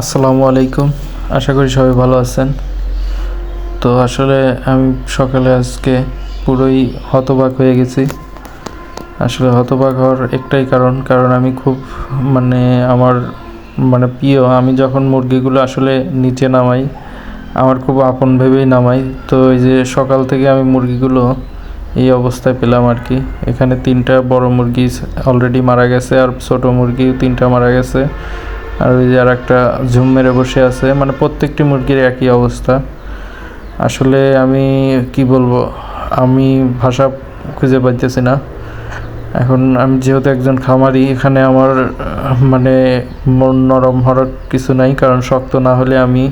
আসসালামু আলাইকুম। আশা করি সবাই ভালো আছেন। তো আসলে আমি সকালে আজকে পুরোই হতবাক হয়ে গেছি। আসলে হতবাক হওয়ার একটাই কারণ কারণ আমি খুব মানে আমার মানে প্রিয়, আমি যখন মুরগিগুলো আসলে নিচে নামাই, আমার খুব আপন ভেবেই নামাই। তো এই যে সকাল থেকে আমি মুরগিগুলো এই অবস্থায় পেলাম আর কি। এখানে তিনটা বড় মুরগি অলরেডি মারা গেছে আর ছোট মুরগি তিনটা মারা গেছে। আর ওই যে আর একটা ঝুম মেরে বসে আছে মানে প্রত্যেকটি মুরগির একই অবস্থা। আসলে আমি কি বলব, আমি ভাষা খুঁজে পাইতেছি না। এখন আমি যেহেতু একজন খামারি, এখানে আমার মানে মন নরম হওয়ার কিছু নাই, কারণ শক্ত না হলে আমি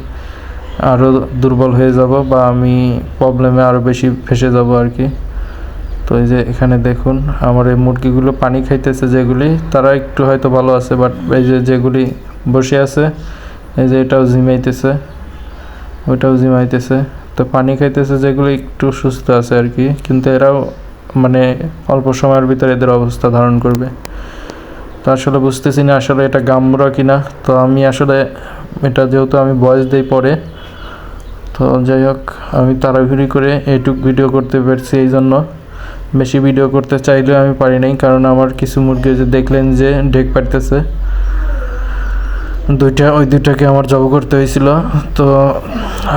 আরও দুর্বল হয়ে যাব বা আমি প্রবলেমে আরও বেশি ফেসে যাব আর কি। তো এই যে এখানে দেখুন, আমার এই মুরগিগুলো পানি খাইতেছে যেগুলি, তারা একটু হয়তো ভালো আছে বাট এই যে যেগুলি বসে আছে। এই যে এটাও ঝিমাইতেছে ওইটাও ঝিমাইতেছে। তো পানি খাইতেছে যেগুলো একটু সুস্থ আছে আর কি, কিন্তু এরাও মানে অল্প সময়ের ভিতরে এদের অবস্থা ধারণ করবে। তো আসলে বুঝতেছি না আসলে এটা গামরা কিনা। তো আমি আসলে এটা যেহেতু আমি বয়স দিই পরে, তো যাই হোক, আমি তাড়াহুড়ি করে এইটুক ভিডিও করতে পেরেছি এই জন্য। বেশি ভিডিও করতে চাইলেও আমি পারি নাই, কারণ আমার কিছু মুরগি যে দেখলেন যে ঢেক পারতেছে দুইটা, ওই দুইটাকে আমার জব করতে হয়েছিল। তো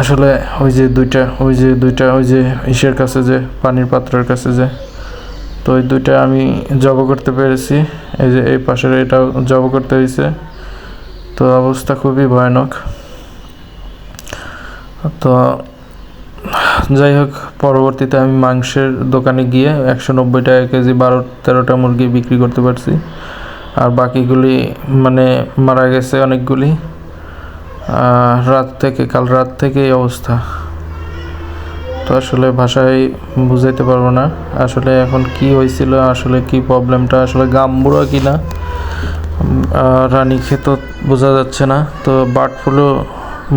আসলে ওই যে দুইটা, ওই যে দুইটা, ওই যে ইসের কাছে যে, পানির পাত্রের কাছে যে, তো ওই দুইটা আমি জব করতে পেরেছি। এই যে এই পাশের এটাও জব করতে হয়েছে। তো অবস্থা খুবই ভয়ানক। তো যাই হোক, পরবর্তীতে আমি মাংসের দোকানে গিয়ে একশো নব্বই টাকা কেজি বারো, তেরোটা মুরগি বিক্রি করতে পারছি। বাকিগুলি মানে মারা গেছে অনেকগুলি। রাত থেকে, কাল রাত থেকে এই অবস্থা। তো আসলে ভাষায় বুঝাইতে পারব না, আসলে এখন কি হয়েছিল, আসলে কি প্রবলেমটা আসলে গাম্বুরা কি না রানী খেত বোঝা যাচ্ছে না, তো বার্ড ফ্লু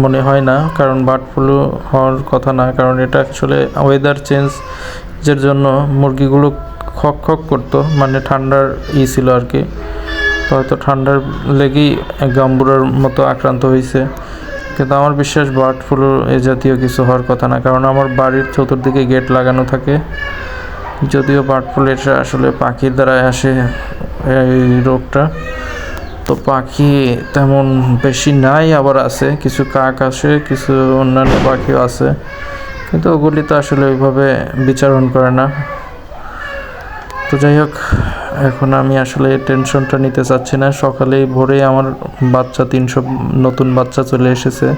মনে হয় না, কারণ বার্ড ফ্লু হওয়ার কথা না, কারণ এটা আসলে ওয়েদার চেঞ্জের জন্য মুরগিগুলো খক খক করতো মানে ঠান্ডার ই ছিল আর কি। হয়তো ঠান্ডার লেগেই গাম্বুরার মতো আক্রান্ত হয়েছে কিন্তু আমার বিশ্বাস বার্ড ফ্লু এ জাতীয় কিছু হওয়ার কথা না, কারণ আমার বাড়ির চতুর্দিকে গেট লাগানো থাকে। যদিও বার্ড ফ্লু এটা আসলে পাখির দ্বারাই আসে এই রোগটা। তো পাখি তেমন বেশি নাই, আবার আছে। কিছু কাক আসে কিছু অন্যান্য পাখিও আছে। কিন্তু ওগুলি তো আসলে ওইভাবে বিচারণ করে না। তো যাই হোক, এখন আমি আসলে টেনশনটা নিতে চাচ্ছি না। সকালেই ভোরে আমার বাচ্চা, তিনশো নতুন বাচ্চা চলে এসেছে।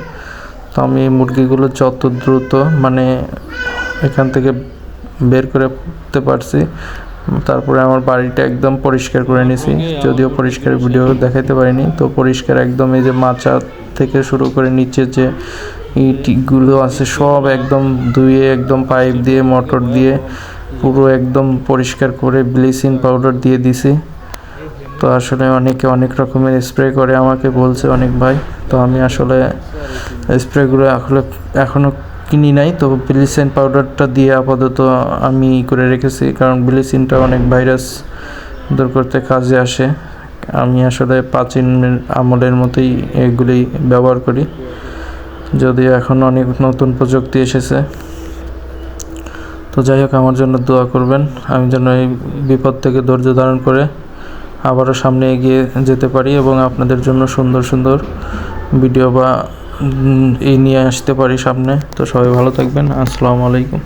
তো আমি মুরগিগুলো যত দ্রুত মানে এখান থেকে বের করে করতে পারছি। তারপরে আমার বাড়িটা একদম পরিষ্কার করে নিয়েছি যদিও পরিষ্কার ভিডিও দেখাইতে পারিনি। তো পরিষ্কার একদম এই যে মাচা থেকে শুরু করে নিচে যে ইটগুলো আছে, সব একদম ধুয়ে, একদম পাইপ দিয়ে, মোটর দিয়ে পুরো একদম পরিষ্কার করে ব্লিচিং পাউডার দিয়ে দিছি। তো আসলে অনেকে অনেক রকমের স্প্রে করে আমাকে বলছে অনেক ভাই। তো আমি আসলে স্প্রেগুলো আসলে এখনও কিনি নাই। তো ব্লিচিং পাউডারটা দিয়ে আপাতত আমি করে রেখেছি। কারণ ব্লিচিংটা অনেক ভাইরাস দূর করতে কাজে আসে। আমি আসলে প্রাচীন আমলের মতোই এগুলি ব্যবহার করি। যদিও এখন অনেক নতুন প্রযুক্তি এসেছে। তো যাই হোক, আমার জন্য দোয়া করবেন। আমি যেন এই বিপদ থেকে ধৈর্য ধারণ করে আবারও সামনে এগিয়ে যেতে পারি এবং আপনাদের জন্য সুন্দর সুন্দর ভিডিও বা এই নিয়ে আসতে পারি সামনে। তো সবাই ভালো থাকবেন। আসসালামু আলাইকুম।